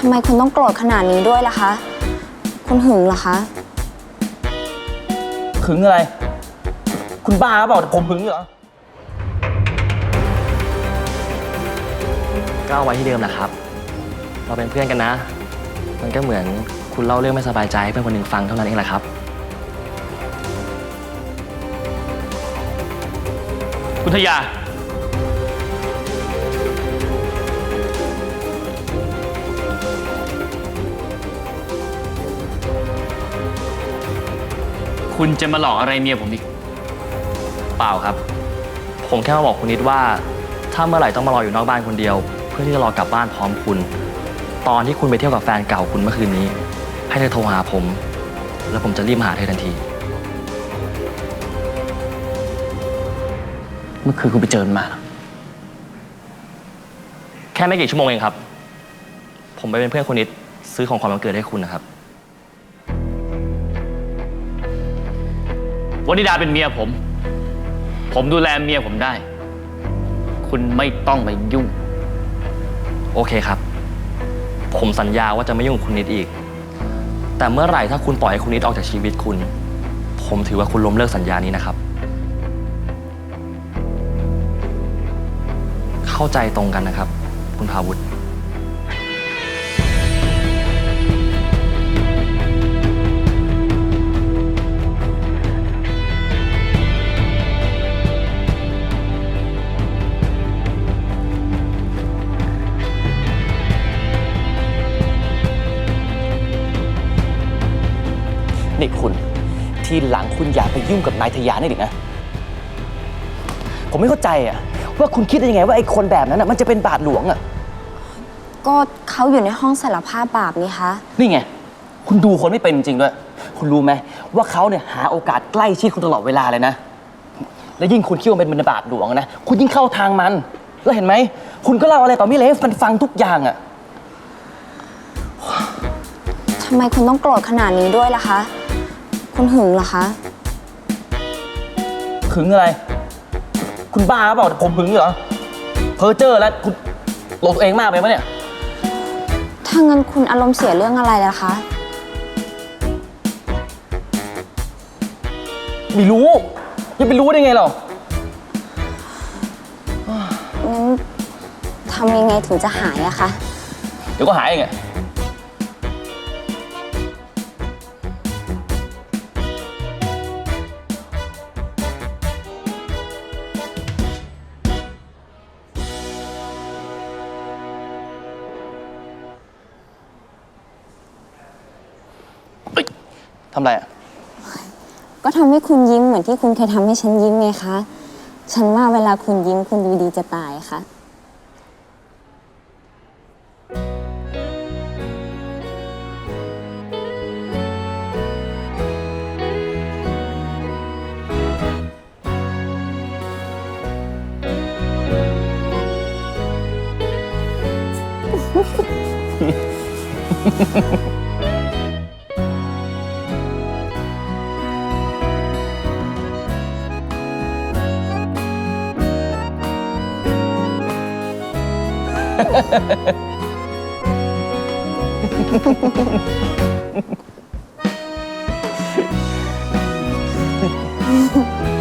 ทำไมคุณต้องโกรธขนาดนี้ด้วยล่ะคะ คุณหึงเหรอคะหึงอะไร คุณบ้าเปล่าผมหึงเหรอ ก็เอาไว้ที่เดิมแหละครับ เราเป็นเพื่อนกันนะ มันก็เหมือนคุณเล่าเรื่องไม่สบายใจให้เพื่อนคนหนึ่งฟังเท่านั้นเองแหละครับ คุณทยา คุณจะมาหลอกอะไรเมียผมอีก เปล่าครับ ผมแค่มาบอกคุณนิดว่า ถ้าเมื่อไหร่ต้องมารออยู่นอกบ้านคนเดียว เพื่อที่จะรอกลับบ้านพร้อมคุณ ตอนที่คุณไปเที่ยวกับแฟนเก่าคุณเมื่อคืนนี้ ให้เธอโทรหาผม แล้วผมจะรีบมาหาเธอทันที เมื่อคืนคุณไปเจอมันมาเหรอแค่ไม่กี่ชั่วโมงเองครับ ผมไปเป็นเพื่อนคุณนิดซื้อของขวัญวันเกิดให้คุณนะครับ วนิดาเป็นเมียผม ผมดูแลเมียผมได้ คุณไม่ต้องมายุ่ง โอเคครับ ผมสัญญาว่าจะไม่ยุ่งกับคุณนิดอีก แต่เมื่อไหร่ถ้าคุณปล่อยให้คุณนิดออกจากชีวิตคุณ ผมถือว่าคุณล้มเลิกสัญญานี้นะครับ เข้าใจตรงกันนะครับ คุณพาวุฒิ ทีหลังคุณอย่าไปยุ่งกับนายทยานี่ดินะ ผมไม่เข้าใจอะว่าคุณคิดได้ยังไงว่าไอ้คนแบบนั้นอะมันจะเป็นบาทหลวงอะก็เขาอยู่ในห้องสารภาพบาปนี่คะ นี่ไง คุณดูคนไม่เป็นจริงๆด้วย คุณรู้ไหมว่าเขาเนี่ยหาโอกาสใกล้ชิดคุณตลอดเวลาเลยนะ แล้วยิ่งคุณคิดว่าเป็นบรรดาบาทหลวงนะ คุณยิ่งเข้าทางมัน แล้วเห็นไหม คุณก็เล่าอะไรต่อมิเลฟมันฟังทุกอย่างอะ ทำไมคุณต้องโกรธขนาดนี้ด้วยล่ะคะ คุณหึงเหรอคะ หึงอะไร คุณบ้าเปล่าผมหึงเหรอ เพอเจอร์แล้วคุณลงตัวเองมากไปไหมเนี่ย ถ้างั้นคุณอารมณ์เสียเรื่องอะไรล่ะคะ ไม่รู้จะไปรู้ได้ไงหรองั้นทำยังไงถึงจะหายอะคะ เดี๋ยวก็หายเองอะ ทำไรอะก็ทำให้คุณยิ้มเหมือนที่คุณเคยทำให้ฉันยิ้มไงคะ ฉันว่าเวลาคุณยิ้มคุณดูดีจะตายค่ะเフフフフ。